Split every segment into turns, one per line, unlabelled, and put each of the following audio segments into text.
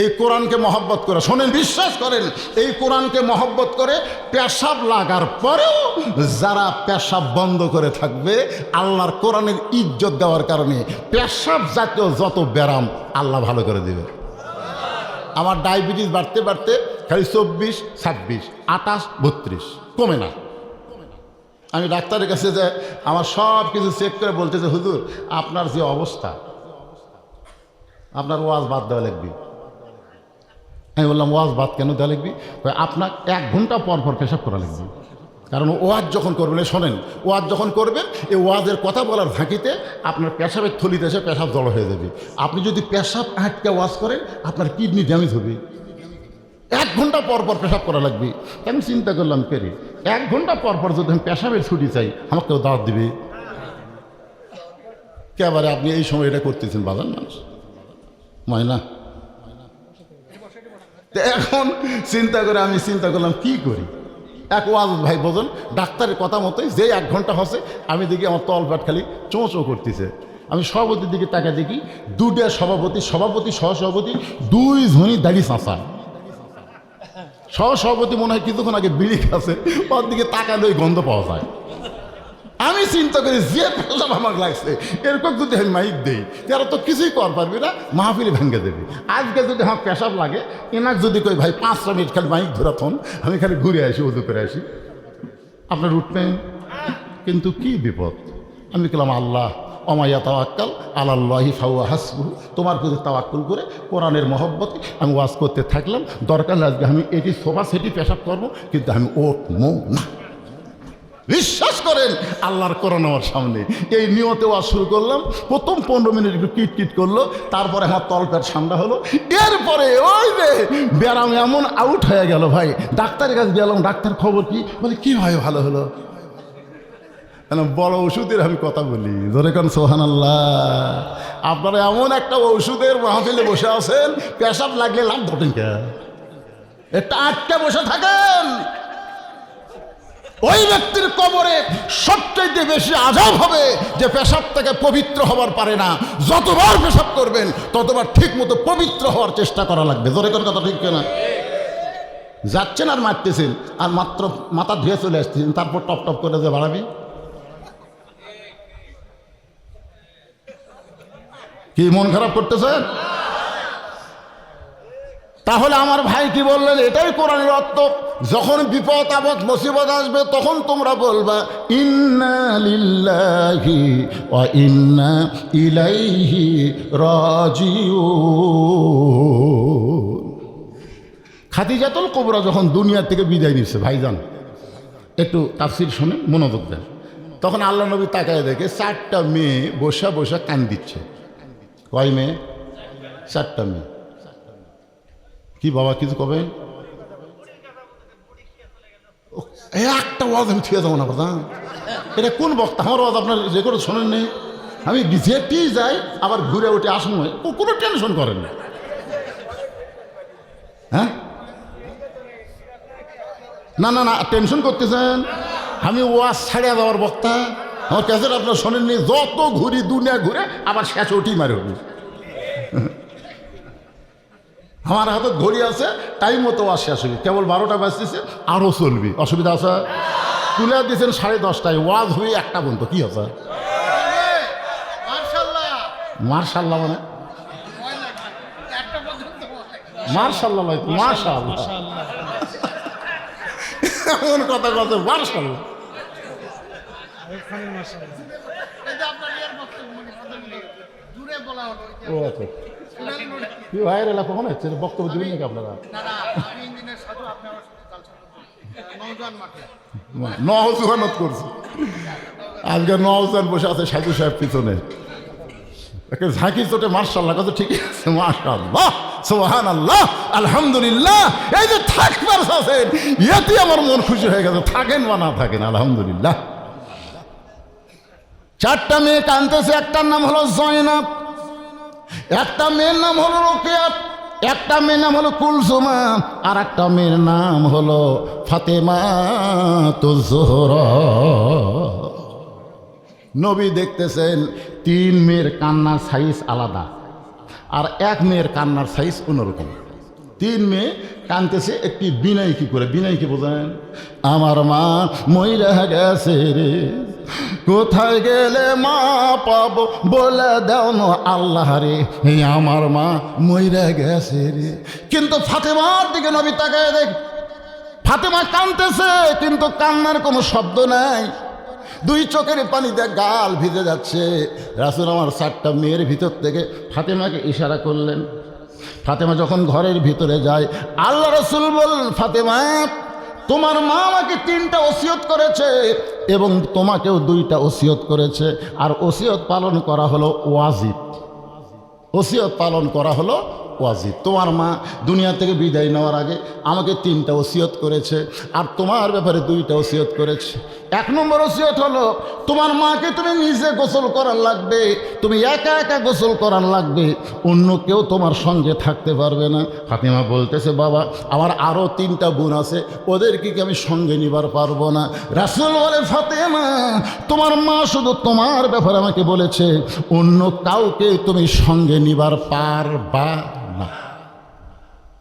এই কোরআনকে মহব্বত করে। শোনেন, বিশ্বাস করেন, এই কোরআনকে মহব্বত করে পেশাব লাগার পরেও যারা পেশাব বন্ধ করে থাকবে, আল্লাহর কোরআনের ইজ্জত দেওয়ার কারণে পেশাব জাতীয় যত ব্যারাম আল্লাহ ভালো করে দেবে। আমার ডায়াবেটিস বাড়তে বাড়তে খালি চব্বিশ, ছাব্বিশ, আঠাশ, বত্রিশ, কমে না। আমি ডাক্তারের কাছে যে আমার সব কিছু চেক করে বলতেছে, হুজুর, আপনার যে অবস্থা, আপনার ওয়াজ বাদ দেওয়া লাগবে। আমি বললাম ওয়াজ বাদ কেন দেওয়া কয়, আপনার এক ঘণ্টা পর পর পেশাব করা লাগবে কারণ ওয়াজ যখন করবেন শোনেন ওয়াজ যখন করবেন এই ওয়াজের কথা বলার ফাঁকিতে আপনার পেশাবের থলিতে এসে পেশাব জড়ো হয়ে যাবে। আপনি যদি পেশাব আটকে ওয়াজ করেন আপনার কিডনি ড্যামেজ হবে। এক ঘণ্টা পর পর পেশাব করা লাগবে। আমি চিন্তা করলাম পেরে এক ঘণ্টা পর পর যদি আমি পেশাবের ছুটি চাই আমাকে কেউ দাওয়াত দিবে? কেবারে আপনি এই সময় এটা করতেছেন বাজার মানুষ। ময়না এখন চিন্তা করে আমি চিন্তা করলাম, কি করি? এক ওয়াজ ভাই বোঝেন ডাক্তারের কথা মতোই যে এক ঘণ্টা হসে আমি দেখি আমার তল পাট খালি চোঁ চোঁ করতেছে। আমি সভাপতির দিকে তাকা দেখি দুটা সভাপতি সভাপতি, সহসভাপতি, দুই ঝুঁই দাঁড়িয়ে চাঁচা। সহসভাপতি মনে হয় কিছুক্ষণ আগে বিড়ি খাচ্ছে, ওর দিকে তাকালে ওই গন্ধ পাওয়া যায়। আমি চিন্তা করি যে পেশাব আমার লাগছে, এরকম যদি আমি মাইক দেই তারা তো কিছুই কর পারবি না, মাহফিল ভেঙে দেবে। আজকে যদি আমার পেশাব লাগে, এনাক যদি কই ভাই পাঁচটা মিনিট খালি মাইক ধরাতন আমি খালি ঘুরে আসি উদু করে আসি। আপনার উঠবেন কিন্তু কি বিপদ? আমি বললাম আল্লাহ, অমাইয়া তাওয়াক্কাল আল্লাহি ফাউয়া হাসবু তোমার প্রতি তাওয়াক্কুল করে কোরআনের মহব্বতে আমি ওয়াজ করতে থাকলাম। দরকার লাগবে আমি এটি সোফা সেটি পেশাব করব, কিন্তু আমি ওঠমো না। বিশ্বাস করেন, আল্লাহর কোরআন আমার সামনে। এই নিয়তে ওয়াজ শুরু করলাম, প্রথম পনেরো মিনিট একটু কিট কিট করল, তারপরে আমার তলপেট ঠান্ডা হলো। এরপরে ওই যে ব্যারাম এমন আউট হয়ে গেল ভাই। ডাক্তারের কাছে গেলাম, ডাক্তার খবর কি? বলে, কি ভাই, ভালো হলো? বড় ওষুধের আমি কথা বলি। ধরে কেন সোহান আল্লাহ আপনারা এমন একটা ওষুধের মাহফিলে বসে আছেন, পেশাব লাগলে লাভ কে? এটা আটকে বসে থাকেন। ওই ব্যক্তির কবরে সবচাইতে বেশি আজাব হবে যে পেশাব থেকে পবিত্র হবার পারে না। যতবার পেশাব করবেন, ততবার ঠিক মতো পবিত্র হওয়ার চেষ্টা করা লাগবে। জোরে কোন কথা ঠিক না যাচ্ছেন আর মারতেছেন, আর মাত্র মাথা ধুয়ে চলে আসতেছেন, তারপর টপ টপ করে যে বাড়াবি। কি, মন খারাপ করতেছেন তাহলে আমার ভাই কি বললেন? এটাই কোরআনের অর্থ। যখন বিপদ, আপদ, মুসিবত আসবে, তখন তোমরা বলবা, ইন্না লিল্লাহি ওয়া ইন্না ইলাইহি রাজিউন। খাদিজাতুল কোবরা যখন দুনিয়া থেকে বিদায় নিচ্ছে ভাইজান, একটু তাফসির শুনে মনোযোগ দেন। তখন আল্লাহ নবী তাকায় দেখে চারটা মেয়ে বসা বসা কান দিচ্ছে কয় মেয়ে? চারটা মেয়ে। কি বাবা, কিছু কবে? একটা ওয়াজ আমি থুয়ে যাব না প্রধান এটা কোন বক্তা? আমার ওয়াজ আপনার রেকর্ড শোনেন নেই। আমি যেটি যাই, আবার ঘুরে উঠে আসুন ও কোনো টেনশন করেন না। হ্যাঁ? না না না টেনশন করতেছেন। আমি ওয়াজ ছাড়িয়ে দেওয়ার বক্তা। আমার ক্যাসেট আপনার শোনেননি। যত ঘুরি দুনিয়া ঘুরে, আবার শেষ উঠি মারে আমার হাতে ঘড়ি আছে টাইম মতো শেষ হবে কেবল বারোটা বাজতেছে আরও চলবি। অসুবিধা আছে? তুলে দিয়েছেন সাড়ে দশটায় ওয়াজ হয়ে একটা পর্যন্ত। কি আছে? মার্শাল্লাহ। মানে? মার্শাল্লাহ মার্শাল্লাহ। এমন কথা কথা মার্শাল্লাহ ও আচ্ছা। ভাইয়ের এলাকা কখন হচ্ছে? বক্তব্য দিবেন নাকি আপনারা? নওজুয়ানত করছে। আজকে নওজান বসে আছে সাধু সাহেব পিছনে। একে ঝাঁকি চোটে মার্শাল্লাহ ঠিক আছে মার্শাল্লাহ সোহান আল্লাহ আলহামদুলিল্লাহ। এই যে থাকবার আছেন আমার মন খুশি হয়ে গেছে থাকেন বা না থাকেন আলহামদুলিল্লাহ। চারটা মেয়ে কানতেছে একটার নাম হলো জয়নাব। একটা মেয়ের নাম হলো রোকেয়াত, একটা মেয়ের নাম হলো কুলসুমা আর একটা মেয়ের নাম হলো ফাতেমা তো জোহর। নবী দেখতেছেন, তিন মেয়ের কান্নার সাইজ আলাদা, আর এক মেয়ের কান্নার সাইজ অন্যরকম। তিন মেয়ে কানতেছে একটি বিনয় কি করে। বিনয় কি বোঝেন, আমার মা মইরা গেছে রে, কোথায় গেলে মা পাবো বলে দাও না আল্লাহ রে এই আমার মা মইরা গেছে রে। কিন্তু ফাতেমার দিকে নবী তাকায় দেখ, ফাতেমা কানতেছে, কিন্তু কান্নার কোনো শব্দ নাই। দুই চোখের পানি পানিতে গাল ভিজে যাচ্ছে। রাসুল আমার চারটা মেয়ের ভিতর থেকে ফাতেমাকে ইশারা করলেন ফাতেমা যখন ঘরের ভিতরে যায়, আল্লাহ রসুল বল, ফাতেমা, তোমার মা আমাকে তিনটা ওসিয়ত করেছে এবং তোমাকেও দুইটা ওসিয়ত করেছে। আর ওসিয়ত পালন করা হলো ওয়াজিব। ওসিয়ত পালন করা হলো ওয়াজিব। তোমার মা দুনিয়া থেকে বিদায় নেওয়ার আগে আমাকে তিনটা ওসিয়ত করেছে আর তোমার ব্যাপারে দুইটা ওসিয়ত করেছে। এক নম্বর ওসিয়ত হলো, তোমার মাকে তুমি নিজে গোসল করার লাগবে, তুমি একা একা গোসল করার লাগবে, অন্য কেউ তোমার সঙ্গে থাকতে পারবে না। ফাতিমা বলতেছে, বাবা, আমার আরও তিনটা বোন আছে, ওদেরকে কি আমি সঙ্গে নিবার পারব না? রাসুল বলে, ফাতেমা, তোমার মা শুধু তোমার ব্যাপারে আমাকে বলেছে, অন্য কাউকে তুমি সঙ্গে নিবার পার বা না।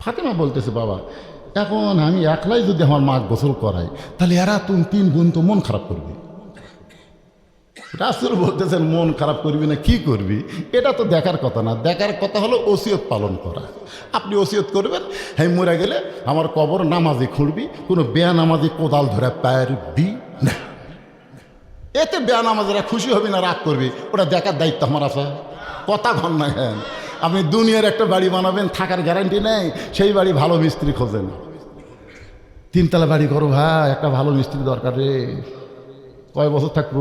ফাতেমা বলতেছে, বাবা, এখন আমি একলাই যদি আমার মা গোসল করাই, তাহলে এরা তুমি তিন বোন তো মন খারাপ করবে। রাসুল বলতেছেন, মন খারাপ করবি না, কি করবি? এটা তো দেখার কথা না। দেখার কথা হলো ওসিয়ত পালন করা। আপনি ওসিয়ত করবেন হ্যাঁ মরে গেলে আমার কবর নামাজি খুঁড়বি, কোনো বেয়া নামাজি কোদাল ধরে পারবি না। এতে বেয়া নামাজেরা খুশি হবি না, রাগ করবি। ওটা দেখার দায়িত্ব আমার আছে। কথা ঘন না কেন? আপনি দুনিয়ার একটা বাড়ি বানাবেন, থাকার গ্যারান্টি নেই, সেই বাড়ি ভালো মিস্ত্রি খোঁজেন। তিনতলা বাড়ি করো ভাই, একটা ভালো মিস্ত্রি দরকার রে। কয় বছর থাকব?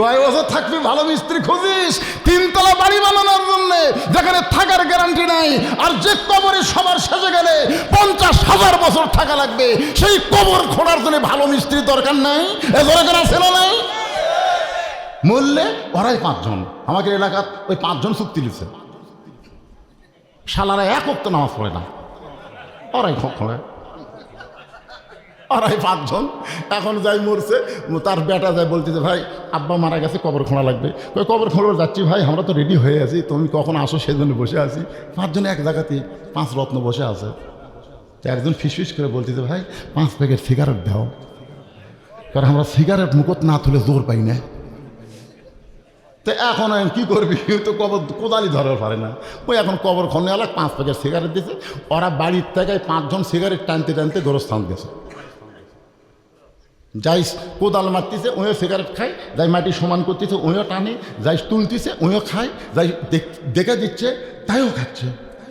কয় বছর থাকবি? ভালো মিস্ত্রি খুঁজিস। তিনতলা বাড়ি বানানোর জন্য যেখানে থাকার গ্যারান্টি নাই, আর যে কবরে সবার সেজে গেলে পঞ্চাশ হাজার বছর থাকা লাগবে। সেই কবর খোঁড়ার জন্য ভালো মিস্ত্রি দরকার নাই? এজনে ছিল নাই? মূল্যে ওরাই পাঁচজন। আমাদের এলাকার ওই পাঁচজন চুক্তি লিখছে শালারা এক অক্ত নামাজ পড়ে না। ওরাই খোঁড়ে ওরাই পাঁচজন। এখন যাই মরছে, তার বেটা যায় বলতেছে, ভাই, আব্বা মারা গেছে, কবর খোঁড়া লাগবে। ওই কবর খোঁড়া যাচ্ছি, ভাই, আমরা তো রেডি হয়ে আছি, তুমি কখন আসো সেই জন্য বসে আছি। পাঁচজন এক জায়গাতেই পাঁচ রত্ন বসে আছে। একজন ফিস ফিস করে বলতেছে, ভাই, পাঁচ প্যাকেট সিগারেট দাও। কারণ আমরা সিগারেট মুখত না তুলে জোর পাই না। তো এখন কী করবি? তো কবর কোদালি ধরার পারে না। ওই এখন কবর খনে এলাক পাঁচ প্যাকেট সিগারেট দিয়েছে ওরা বাড়ির থেকে পাঁচজন সিগারেট টানতে টানতে গোরস্থান গেছে যাই কোদাল মারতেছে ওইও সিগারেট খায়। যাই মাটি সমান করতেছে ওইও টানে। যাই তুলতেছে ওইও খায়। যাই দেখ- দিচ্ছে, তাইও খাচ্ছে।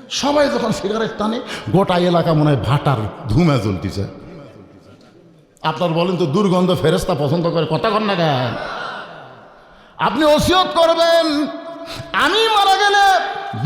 সবাই যখন সিগারেট টানে, গোটা এলাকা মনে হয় ভাটার ধুমে জ্বলতেছে। আপনার বলেন তো দুর্গন্ধ ফেরেস্তা পছন্দ করে, কথা কর না কেন? আপনি ওসিয়ত করবেন। আমি মারা গেলে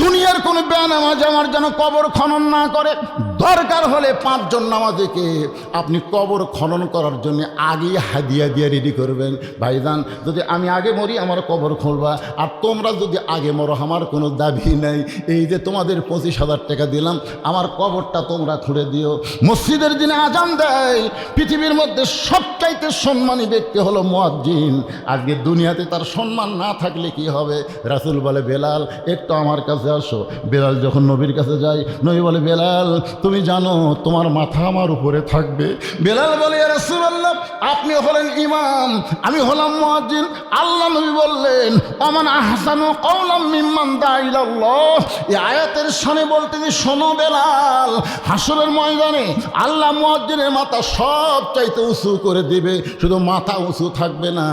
দুনিয়ার কোনো বেনামাজ আমার যেন কবর খনন না করে। দরকার হলে পাঁচজন নামাজেকে আপনি কবর খনন করার জন্য আগে হাদিয়া দিয়ে রেডি করবেন। ভাইজান, যদি আমি আগে মরি, আমার কবর খুলবা। আর তোমরা যদি আগে মরো, আমার কোনো দাবি নাই। এই যে তোমাদের পঁচিশ হাজার টাকা দিলাম, আমার কবরটা তোমরা খুঁড়ে দিও। মসজিদের দিনে আজান দেয়। পৃথিবীর মধ্যে সবচাইতে সম্মানী ব্যক্তি হলো মুয়াজ্জিন। আজকে দুনিয়াতে তার সম্মান না থাকলে কি হবে? রাসুল বলে, বেলাল, একটু আমার কাছে আসো। বেলাল যখন নবীর কাছে যায়, নবী বলে, বেলাল, তুমি জানো তোমার মাথা আমার উপরে থাকবে। বেলাল বলে রাসুল আল্লাহ আপনি হলেন ইমাম, আমি হলাম মুয়াজ্জিন। আল্লাহ নবী বললেন অমান আহসানু কওলাম মিম্মান দাইলাল্লাহ এই আয়াতের শানে বলতে যে শোনো বেলাল, হাসরের ময়দানে আল্লাহ মুয়াজ্জিনের মাথা সব চাইতে উঁচু করে দিবে। শুধু মাথা উঁচু থাকবে না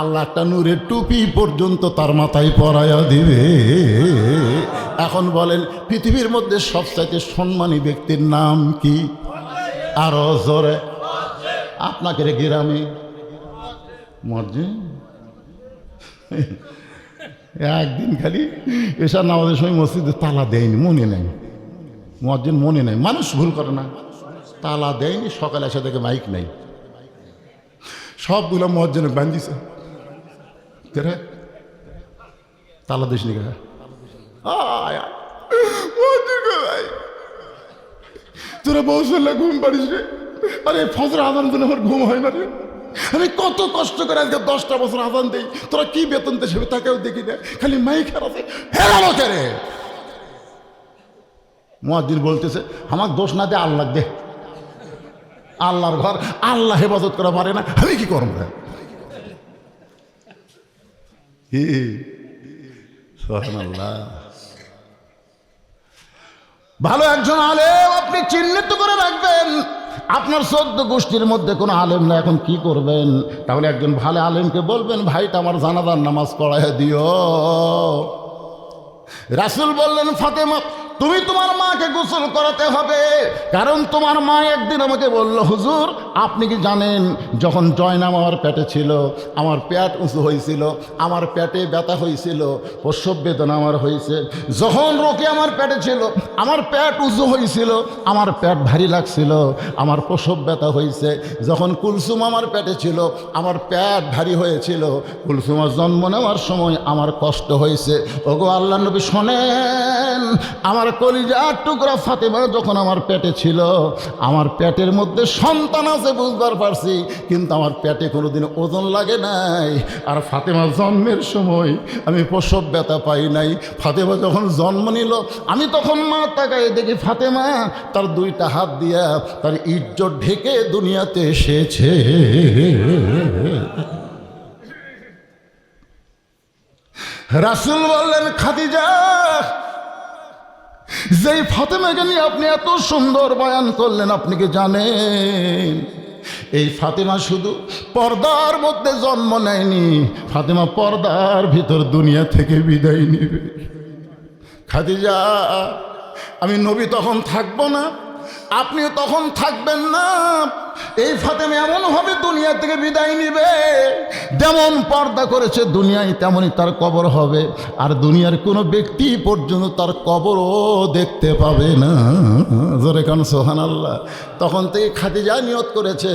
আল্লাহ একটা নূরের টুপি পর্যন্ত তার মাথায় পরাইয়া দিবে। এখন বলেন, পৃথিবীর মধ্যে সবচাইতে সম্মানী ব্যক্তির নাম কি? আরও জোরে। আপনাকে রে গ্রামে। মর্জিন একদিন খালি এসব নামাজের সময় মসজিদে তালা দেয়নি, মনে নেই। মসজিদ মনে নেই। মানুষ ভুল করে না। তালা দেয়নি, সকালে এসে দেখে মাইক নেই। সবগুলো মসজিদে বান্ধিছে তালা দিস নি তোরা বউ ঘুম পারিস রে। আরে ফজর আদান দিলে আমার ঘুম হয় না রে। আমি কত কষ্ট করে আজকে দশটা বছর আজান দেই। তোরা কি বেতন দেবে তাকেও দেখি না। খালি মাইক হারাতে হেরালো কে রে। মুয়াজ্জিন বলতেছে আমার দোষ না দে আল্লাহ দে। আল্লাহর ঘর আল্লাহ হেফাজত করা পারে না। আমি কি করব রে? হি, সুবহানাল্লাহ। ভালো একজন আলেম আপনি চিহ্নিত করে রাখবেন। আপনার সদ্য গোষ্ঠীর মধ্যে কোনো আলেম না এখন কি করবেন? তাহলে একজন ভালো আলেমকে বলবেন, ভাইটা আমার জানাদার নামাজ পড়ায় দিও। রাসুল বললেন, ফাতেমা তুমি তোমার মাকে গোসল করাতে হবে। কারণ তোমার মা একদিন আমাকে বলল, হুজুর, আপনি কি জানেন, যখন জয়নাম আমার পেটে ছিল, আমার পেট উঁচু হয়েছিল, আমার পেটে ব্যথা হয়েছিল, প্রসব বেদনা আমার হয়েছে, যখন রোকে আমার পেটে ছিল, আমার পেট উঁচু হয়েছিল, আমার পেট ভারী লাগছিল, আমার প্রসব ব্যথা হয়েছে, যখন কুলসুম আমার পেটে ছিল, আমার পেট ভারী হয়েছিল, কুলসুমার জন্ম নেওয়ার সময় আমার কষ্ট হয়েছে। ওগো আল্লাহ নবী শোনেন, আমার কলিজার টুকরা ফাতেমা যখন আমার পেটে ছিল, আমার পেটের মধ্যে সন্তান আছে বুঝবার পারছি, কিন্তু আমার পেটে কোনোদিন ওজন লাগে নাই। আর ফাতেমা জন্মের সময় আমি প্রসব ব্যথা পাই নাই। ফাতেমা যখন জন্ম নিল, আমি তখন মা তাকায় দেখি ফাতেমা তার দুইটা হাত দিয়া তার ইজ্জত ঢেকে দুনিয়াতে এসেছে। রাসুল বললেন, খাদিজা যেই ফাতেমাকে নিয়ে আপনি এত সুন্দর বয়ান করলেন, আপনি কি জানেন? এই ফাতেমা শুধু পর্দার মধ্যে জন্ম নেয়নি, ফাতেমা পর্দার ভিতর দুনিয়া থেকে বিদায় নেবে। খাদিজা, আমি নবী তখন থাকব না। আপনিও তখন থাকবেন না। এই ফাতেমা এমনভাবে দুনিয়া থেকে বিদায় নিবে, যেমন পর্দা করেছে দুনিয়ায়, তেমনই তার কবর হবে। আর দুনিয়ার কোনো ব্যক্তি পর্যন্ত তার কবরও দেখতে পাবে না। জোরে কান সোহান আল্লাহ তখন থেকে খাদিজা নিয়ত করেছে,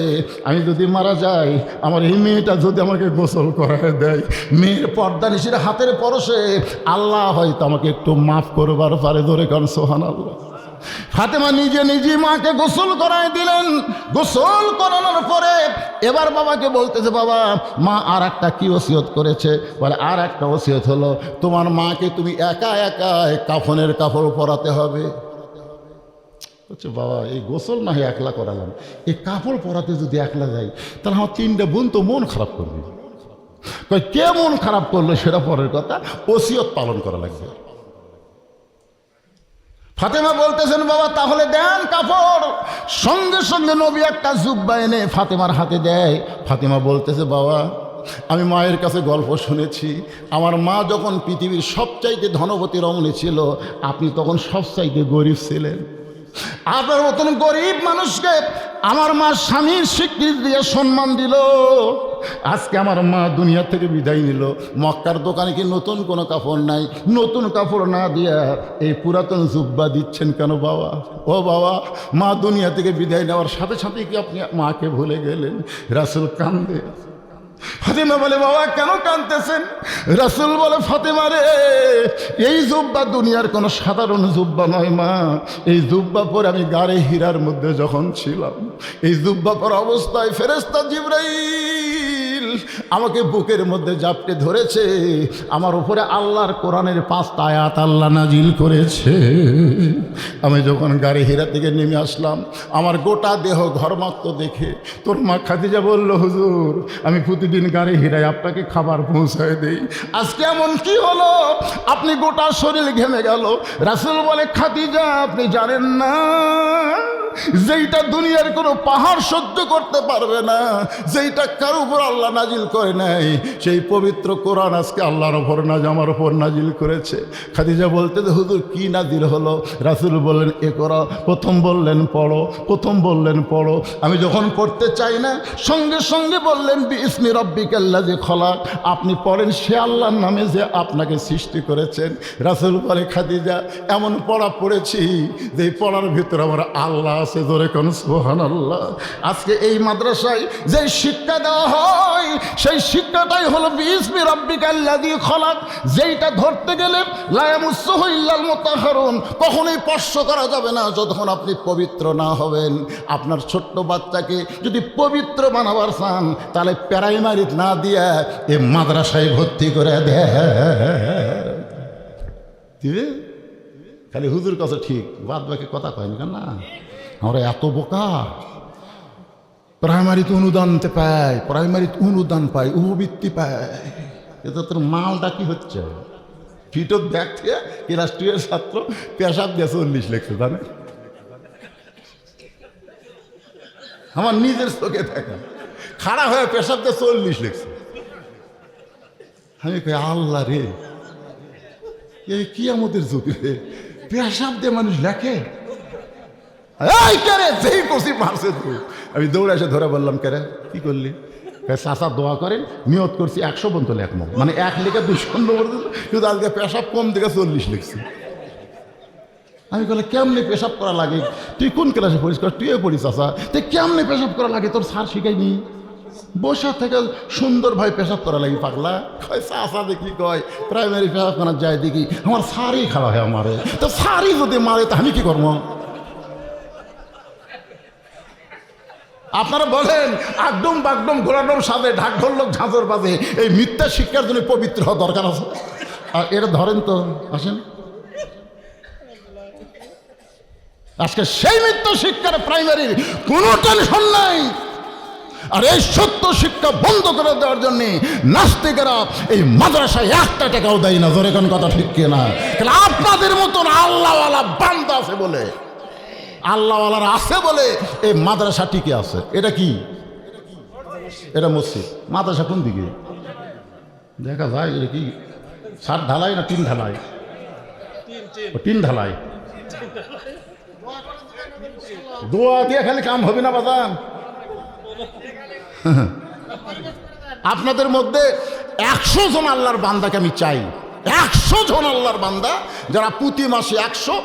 আমি যদি মারা যাই, আমার এই মেয়েটা যদি আমাকে গোসল করায় দেয়, মেয়ের পর্দা নিশির হাতের পরশে আল্লাহ হয়তো আমাকে একটু মাফ করবার পারে। জোরে কান সোহান আল্লাহ ফাতেমা নিজে নিজে মাকে গোসল করায় দিলেন। গোসল করানোর পরে এবার বাবাকে বলতেছে, বাবা, মা আর একটা কি ওসিয়ত করেছে? বলে, আর একটা ওসিয়ত হলো, তোমার মাকে তুমি একা একা কাফনের কাপড় পরাতে হবে। বাবা, এই গোসল না হয় একলা করালাম। এই কাপড় পরাতে যদি একলা যাই, তাহলে আমার তিনটা বোন তো মন খারাপ করবে। কে মন খারাপ করল সেটা পরের কথা, ওসিয়ত পালন করা লাগবে। ফাতেমা বলতেছেন, বাবা, তাহলে দেন কাপড়। সঙ্গে সঙ্গে নবী একটা জুব্বা এনে ফাতেমার হাতে দেয়। ফাতেমা বলতেছে, বাবা, আমি মায়ের কাছে গল্প শুনেছি। আমার মা যখন পৃথিবীর সবচাইতে ধনপতি রমণী ছিল, আপনি তখন সবচাইতে গরিব ছিলেন। আপনার মতন গরিব মানুষকে আমার মা স্বামীর স্বীকৃতি দিয়ে সম্মান দিল। আজকে আমার মা দুনিয়া থেকে বিদায় নিল। মক্কার দোকানে কি নতুন কোনো কাপড় নাই? নতুন কাপড় না দিয়া এই পুরাতন জুব্বা দিচ্ছেন কেন বাবা? ও বাবা, মা দুনিয়া থেকে বিদায় নেওয়ার সাথে সাথে কি আপনি মাকে ভুলে গেলেন? রাসুল কান্দে। ফাতেমা বলে, বাবা, কেন কাঁদতেছেন? রাসুল বলে, ফাতেমা রে, এই জুব্বা দুনিয়ার কোনো সাধারণ জুব্বা নয় মা। এই জুব্বা পরে আমি গাড়ে হীরার মধ্যে যখন ছিলাম, এই জুব্বা পর অবস্থায় ফেরেস্তা জিব্রাইল আমাকে বুকের মধ্যে জাপটে ধরেছে, আমার উপরে আল্লাহর কোরআনের পাঁচটা আয়াত আল্লাহ নাজিল করেছে। আমি যখন গাড়ি হীরা থেকে নেমে আসলাম, আমার গোটা দেহ ঘরমাক্ত দেখে তোর মা খাদিজা বলল, হুজুর, আমি প্রতিদিন গাড়ি হীরায় আপনাকে খাবার পৌঁছায় দেই। আজকে এমন কি হলো? আপনি গোটা শরীর ঘেমে গেল। রাসুল বলে, খাদিজা, আপনি জানেন না। যেইটা দুনিয়ার কোনো পাহাড় সহ্য করতে পারবে না, যেইটা কারও উপর আল্লাহ নাজিল করে নাই, সেই পবিত্র কোরআন আজকে আল্লাহর ওপর নাজ আমার ওপর নাজিল করেছে। খাদিজা বলতে, হুজুর, কি নাজিল হলো? রাসুল বললেন, এ করা, প্রথম বললেন, পড়ো, প্রথম বললেন, পড়ো। আমি যখন পড়তে চাই না, সঙ্গে সঙ্গে বললেন ইসমি রব্বিকাল্লা যে খলাক। আপনি পড়েন, সে আল্লাহর নামে যে আপনাকে সৃষ্টি করেছেন। রাসুল বলে, খাদিজা, এমন পড়া পড়েছি যে পড়ার ভিতরে আমার আল্লাহ আছে জোরে কোন সোহান আজকে এই মাদ্রাসায় যে শিক্ষা দেওয়া হয়, সেই শিক্ষাটাই হলো বিসমি রব্বিকাল্লাদি খলাক। যেইটা ধরতে গেলে লায়ামুসহিল্লাল মোতাহারুন। কখনোই স্পর্শ করা যাবে না যতক্ষণ আপনি পবিত্র না হবেন। আপনার ছোট্ট বাচ্চাকে যদি পবিত্র বানাবার চান, তাহলে প্যারাইমারি না দিয়ে এ মাদ্রাসায় ভর্তি করে দেয় খালি হুজুর কাছে ঠিক বাদ বাকি কথা কেন না? আমরা এত বোকা। প্রাইমারিতে অনুদানতে পাই প্রাইমারিতে অনুদান পাই উপবৃত্তি পায়। এটা তোর মালটা কি হচ্ছে? ফিটত ব্যাগ থেকে ক্লাস টুয়ের ছাত্র? পেশাব দিয়ে চল্লিশ লেখছে, জানে? আমার নিজের চোখে দেখা। খাড়া হয়ে পেশাব দিয়ে চল্লিশ লেখছে। আমি কই, আল্লাহ রে। এই কি আমাদের যুগ পেশাব দিয়ে মানুষ লেখে? আমি দৌড়ে এসে ধরে বললাম কেরে কি করলি? চাষা দোয়া করেন, নিয়ত করছি একশো পর্যন্ত লেখবো। মানে এক লিখে দুশো দিল কিন্তু আজকে পেশাব কম দিকে চল্লিশ লিখছি। আমি বলে কেমনে পেশাব করা লাগে? তুই কোন ক্লাসে পড়িস? কর তুইও পড়িস চাষা তুই কেমনে পেশাব করা লাগে? তোর স্যার শিখাইনি বসা থেকে সুন্দর ভাই পেশাব করা লাগে, পাগলা। কয় চাষা দেখি, কয় প্রাইমারি পেশাব করার যায় দেখি। আমার সারই খাওয়া হয় আমারে। তো সারই যদি মারে, তা আমি কি করব? আপনারা বলেন আগডম বাগডম ঘোরাডম সাজে ঢাক ঢোলক ঝাঁঝর বাজে। এই মিথ্যা শিক্ষার জন্য পবিত্র হওয়া দরকার আছে। আর এটা ধরেন তো, আসেন। আজকে সেই মিথ্যা শিক্ষার প্রাইমারির কোনো টেনশন নাই। আর এই সত্য শিক্ষা বন্ধ করে দেওয়ার জন্য নাস্তিকেরা এই মাদ্রাসায় একটা টাকাও দেয় না। কোন কথা ঠিক কেন আপনাদের মতন আল্লাহওয়ালা বান্দা আছে বলে। আল্লাহওয়ালার আছে বলে এই মাদ্রাসা টিকে আছে। এটা কি? এটা মসজিদ। মাদ্রাসা কোন দিকে? দেখা যায় এটা কি? সাত ঢালাই না তিন ঢালাই? তিন ঢালাই। দোয়া দিয়ে খালি কাম হবে না বাদাম আপনাদের মধ্যে একশো জন আল্লাহর বান্দাকে আমি চাই। একশো জন আল্লাহর বান্দা, যারা প্রতি মাসে একশো